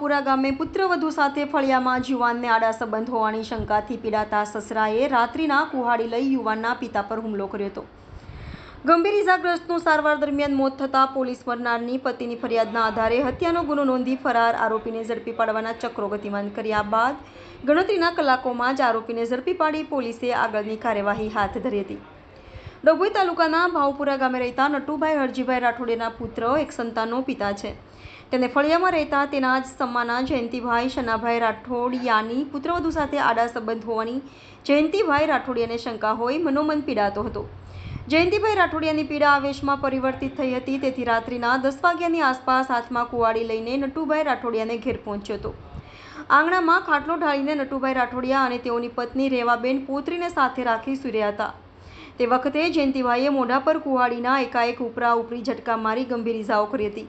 ભાવપુરા ગામે પુત્રવધુ સાથે ફળિયામાં યુવાનને આડા સંબંધ હોવાની શંકાથી પીડાતા સસરાએ રાત્રિના કુહાડી લઈ યુવાનના પિતા પર હુમલો કર્યો હતો. ગંભીર ઇજાગ્રસ્તનું સારવાર દરમિયાન મોત થતાં પોલીસ મરનારની પતિની ફરિયાદના આધારે હત્યાનો ગુનો નોંધી ફરાર આરોપીને ઝડપી પાડવાના ચક્રો ગતિમાન કર્યા બાદ ગણતરીના કલાકોમાં જ આરોપીને ઝડપી પાડી પોલીસે આગળની કાર્યવાહી હાથ ધરી હતી. ડભોઈ તાલુકાના ભાવપુરા ગામે રહેતા નટુભાઈ હરજીભાઈ રાઠોડેના પુત્ર, એક સંતાનનો પિતા છે. તેને ફળિયામાં રહેતા તેના જ સમ્માના જયંતિભાઈ શનાભાઈ રાઠોડિયાની પુત્રવધુ સાથે આડા સંબંધ હોવાની જયંતિભાઈ રાઠોડિયાને શંકા હોય મનોમન પીડાતો હતો. જયંતિભાઈ રાઠોડિયાની પીડા આવેશમાં પરિવર્તિત થઈ હતી, તેથી રાત્રિના દસ વાગ્યાની આસપાસ હાથમાં કુવાડી લઈને નટુભાઈ રાઠોડિયાને ઘેર પહોંચ્યો હતો. આંગણામાં ખાટલો ઢાળીને નટુભાઈ રાઠોડિયા અને તેઓની પત્ની રેવાબેન પોતરીને સાથે રાખી સૂર્યા હતા. તે વખતે જયંતિભાઈએ મોઢા પર કુવાડીના એકાએક ઉપરા ઉપરી ઝટકા મારી ગંભીર ઇજાઓ કરી હતી.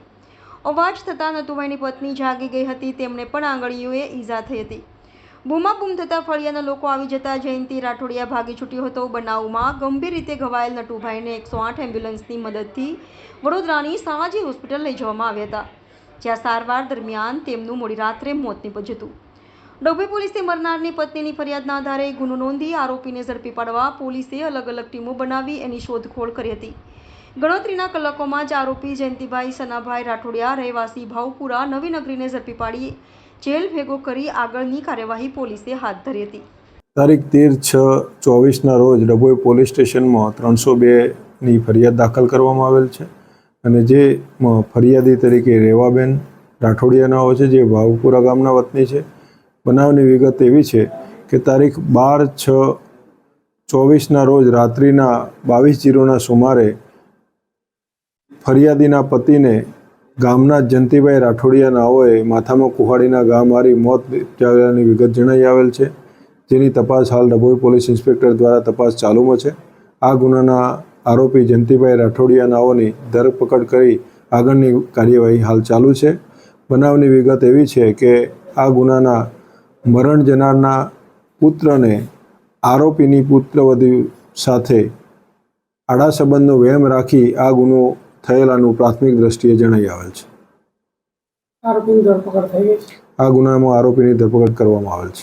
અવાજ થતાં નતુભાઈની પત્ની જાગી ગઈ હતી. તેમને પણ આંગળીઓએ ઈજા થઈ હતી. બૂમાબૂમ થતાં ફળિયાના લોકો આવી જતા જયંતિ રાઠોડિયા ભાગી છૂટ્યો હતો. બનાવમાં ગંભીર રીતે ઘવાયેલ નટુભાઈને એકસો આઠ એમ્બ્યુલન્સની મદદથી વડોદરાની સામાજી હોસ્પિટલ લઈ જવામાં આવ્યા હતા, જ્યાં સારવાર દરમિયાન તેમનું મોડી રાત્રે મોત નીપજ્યું હતું. ડભોઈ પોલીસે મરનારની પત્નીની ફરિયાદના આધારે ગુનો નોંધી આરોપીને ઝડપી પાડવા પોલીસે અલગ અલગ ટીમો બનાવી એની શોધખોળ કરી હતી. ગણતરીના કલાકોમાં જ આરોપી જયંતિભાઈ સનાભાઈ રાઠોડિયા, રહેવાસી ભાવપુરા નવીનગરીને ઝડપી પાડી જેલ ભેગો કરી આગળની કાર્યવાહી પોલીસે હાથ ધરી હતી. તારીખ તેર છ ચોવીસના રોજ ડભોઈ પોલીસ સ્ટેશનમાં ત્રણસો બેની ફરિયાદ દાખલ કરવામાં આવેલ છે અને જે ફરિયાદી તરીકે રેવાબેન રાઠોડિયાના હોય છે, જે ભાવપુરા ગામના વતની છે બનાવની વિગત એવી છે કે તારીખ બાર છ ચોવીસના રોજ રાત્રિના બાવીસ જીરોના સુમારે ફરિયાદીના પતિને ગામના જંતીભાઈ રાઠોડિયાનાઓએ રાઠોડિયા નાઓએ માથામાં કુહાડીના ઘા મારી મોત નિપજાવ્યાની વિગત જણાઈ આવેલ છે. જેની તપાસ હાલ ડભોઈ પોલીસ ઇન્સ્પેક્ટર દ્વારા તપાસ ચાલુમાં છે. આ ગુનાના આરોપી જંતીભાઈ રાઠોડિયા નાઓની ધરપકડ કરી આગળની કાર્યવાહી હાલ ચાલુ છે. બનાવની વિગત એવી છે કે આ ગુનાના મરણ જનારના પુત્રને આરોપીની પુત્રવધુ સાથે આડા સંબંધનો વહેમ રાખી આ ગુનો થયેલાનું પ્રાથમિક દ્રષ્ટિએ જણાઈ આવેલ છે. આ ગુનામાં આરોપીની ધરપકડ કરવામાં આવેલ છે.